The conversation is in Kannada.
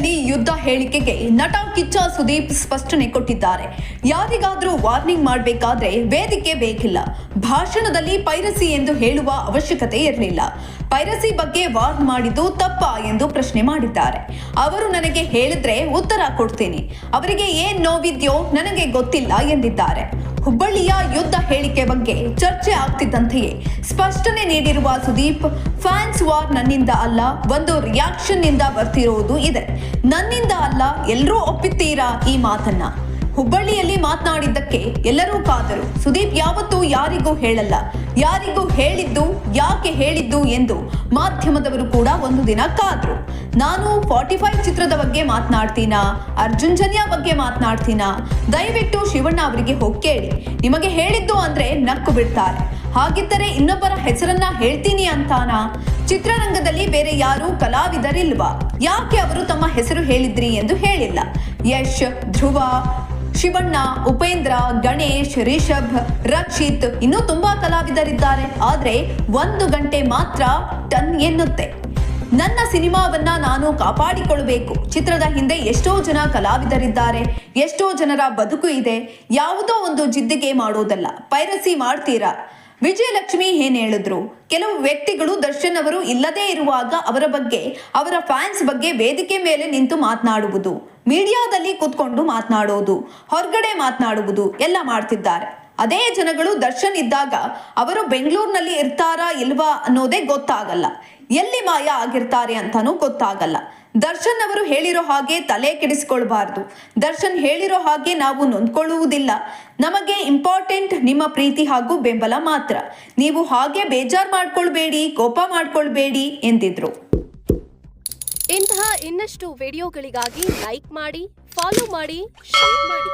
ಹುಬ್ಬಳ್ಳಿಯಲ್ಲಿ ಯುದ್ಧ ಹೇಳಿಕೆಗೆ ನಟ ಕಿಚ್ಚ ಸುದೀಪ್ ಸ್ಪಷ್ಟನೆ ಕೊಟ್ಟಿದ್ದಾರೆ. ಯಾರಿಗಾದರೂ ವಾರ್ನಿಂಗ್ ಮಾಡಬೇಕಾದ್ರೆ ವೇದಿಕೆ ಬೇಕಿಲ್ಲ. ಭಾಷಣದಲ್ಲಿ ಪೈರಸಿ ಎಂದು ಹೇಳುವ ಅವಶ್ಯಕತೆ ಇರಲಿಲ್ಲ. ಪೈರಸಿ ಬಗ್ಗೆ ವಾರ್ನ್ ಮಾಡಿದ್ದು ತಪ್ಪ ಎಂದು ಪ್ರಶ್ನೆ ಮಾಡಿದ್ದಾರೆ. ಅವರು ನನಗೆ ಹೇಳಿದ್ರೆ ಉತ್ತರ ಕೊಡ್ತೀನಿ. ಅವರಿಗೆ ಏನ್ ನೋವಿದ್ಯೋ ನನಗೆ ಗೊತ್ತಿಲ್ಲ ಎಂದಿದ್ದಾರೆ. ಹುಬ್ಬಳ್ಳಿಯ ಯುದ್ಧ ಹೇಳಿಕೆ ಬಗ್ಗೆ ಚರ್ಚೆ ಆಗ್ತಿದ್ದಂತೆಯೇ ಸ್ಪಷ್ಟನೆ ನೀಡಿರುವ ಸುದೀಪ್ ಫ್ಯಾನ್ಸ್ ವಾರ್ ನನ್ನಿಂದ ಅಲ್ಲ, ಒಂದು ರಿಯಾಕ್ಷನ್ನಿಂದ ಬರ್ತಿರೋದು ಇದೆ. ನನ್ನಿಂದ ಅಲ್ಲ ಎಲ್ಲರೂ ಒಪ್ಪುತ್ತೀರಾ ಈ ಮಾತನ್ನ? ಹುಬ್ಬಳ್ಳಿಯಲ್ಲಿ ಮಾತನಾಡಿದ್ದಕ್ಕೆ ಎಲ್ಲರೂ ಕಾದರು. ಸುದೀಪ್ ಯಾವತ್ತೂ ಯಾರಿಗೂ ಹೇಳಲ್ಲ. ಯಾರಿಗೂ ಹೇಳಿದ್ದು, ಯಾಕೆ ಹೇಳಿದ್ದು ಎಂದು ಮಾಧ್ಯಮದವರು ಕೂಡ ಒಂದು ದಿನ ಕಾದ್ರು. ನಾನು ಫಾರ್ಟಿ ಫೈವ್ ಚಿತ್ರದ ಬಗ್ಗೆ ಮಾತನಾಡ್ತೀನಾ? ಅರ್ಜುನ್ ಜನ್ಯ ಬಗ್ಗೆ ಮಾತನಾಡ್ತೀನಾ? ದಯವಿಟ್ಟು ಶಿವಣ್ಣ ಅವರಿಗೆ ಹೋಗಿ ಕೇಳಿ. ನಿಮಗೆ ಹೇಳಿದ್ದು ಅಂದ್ರೆ ನಕ್ಕು ಬಿಡ್ತಾರೆ. ಹಾಗಿದ್ದರೆ ಇನ್ನೊಬ್ಬರ ಹೆಸರನ್ನ ಹೇಳ್ತೀನಿ ಅಂತಾನಾ? ಚಿತ್ರರಂಗದಲ್ಲಿ ಬೇರೆ ಯಾರು ಕಲಾವಿದರಿಲ್ವಾ? ಯಾಕೆ ಅವರು ತಮ್ಮ ಹೆಸರು ಹೇಳಿದ್ರಿ ಎಂದು ಹೇಳಿಲ್ಲ. ಯಶ್, ಧ್ರುವ, ಶಿವಣ್ಣ, ಉಪೇಂದ್ರ, ಗಣೇಶ್ ರಿಷಭ್ ರಕ್ಷಿತ್ ಇನ್ನೂ ತುಂಬಾ ಕಲಾವಿದರಿದ್ದಾರೆ. ಆದ್ರೆ ಒಂದು ಗಂಟೆ ಮಾತ್ರ ಟನ್ ಎನ್ನುತ್ತೆ. ನನ್ನ ಸಿನಿಮಾವನ್ನ ನಾನು ಕಾಪಾಡಿಕೊಳ್ಳಬೇಕು. ಚಿತ್ರದ ಹಿಂದೆ ಎಷ್ಟೋ ಜನ ಕಲಾವಿದರಿದ್ದಾರೆ. ಎಷ್ಟೋ ಜನರ ಬದುಕು ಇದೆ. ಯಾವುದೋ ಒಂದು ಜಿದ್ದಿಗೆ ಮಾಡೋದಲ್ಲ. ಪೈರಸಿ ಮಾಡ್ತೀರಾ? ವಿಜಯಲಕ್ಷ್ಮಿ ಏನ್ ಹೇಳಿದ್ರು? ಕೆಲವು ವ್ಯಕ್ತಿಗಳು ದರ್ಶನ್ ಅವರು ಇಲ್ಲದೇ ಇರುವಾಗ ಅವರ ಬಗ್ಗೆ, ಅವರ ಫ್ಯಾನ್ಸ್ ಬಗ್ಗೆ ವೇದಿಕೆ ಮೇಲೆ ನಿಂತು ಮಾತನಾಡುವುದು. ಮೀಡಿಯಾದಲ್ಲಿ ಕೂತ್ಕೊಂಡು ಮಾತನಾಡೋದು. ಹೊರಗಡೆ ಮಾತನಾಡುವುದು. ಎಲ್ಲ ಮಾಡ್ತಿದ್ದಾರೆ. ಅದೇ ಜನಗಳು ದರ್ಶನ್ ಇದ್ದಾಗ ಅವರು ಬೆಂಗಳೂರಿನಲ್ಲಿ ಇರ್ತಾರಾ ಇಲ್ವಾ ಅನ್ನೋದೇ ಗೊತ್ತಾಗಲ್ಲ. ಎಲ್ಲಿ ಮಾಯ ಆಗಿರ್ತಾರೆ ಅಂತಾನೂ ಗೊತ್ತಾಗಲ್ಲ. ದರ್ಶನ್ ಅವರು ಹೇಳಿರೋ ಹಾಗೆ ತಲೆ ಕೆಡಿಸ್ಕೊಳ್ಬಾರ್ದು. ದರ್ಶನ್ ಹೇಳಿರೋ ಹಾಗೆ ನಾವು ನೊಂದ್ಕೊಳ್ಳುವುದಿಲ್ಲ. ನಮಗೆ ಇಂಪಾರ್ಟೆಂಟ್ ನಿಮ್ಮ ಪ್ರೀತಿ ಹಾಗೂ ಬೆಂಬಲ ಮಾತ್ರ. ನೀವು ಹಾಗೆ ಬೇಜಾರ್ ಮಾಡ್ಕೊಳ್ಬೇಡಿ, ಕೋಪ ಮಾಡ್ಕೊಳ್ಬೇಡಿ ಎಂದಿದ್ರು. ಇಂತಹ ಇನ್ನಷ್ಟು ವಿಡಿಯೋಗಳಿಗಾಗಿ ಲೈಕ್ ಮಾಡಿ, ಫಾಲೋ ಮಾಡಿ, ಶೇರ್ ಮಾಡಿ.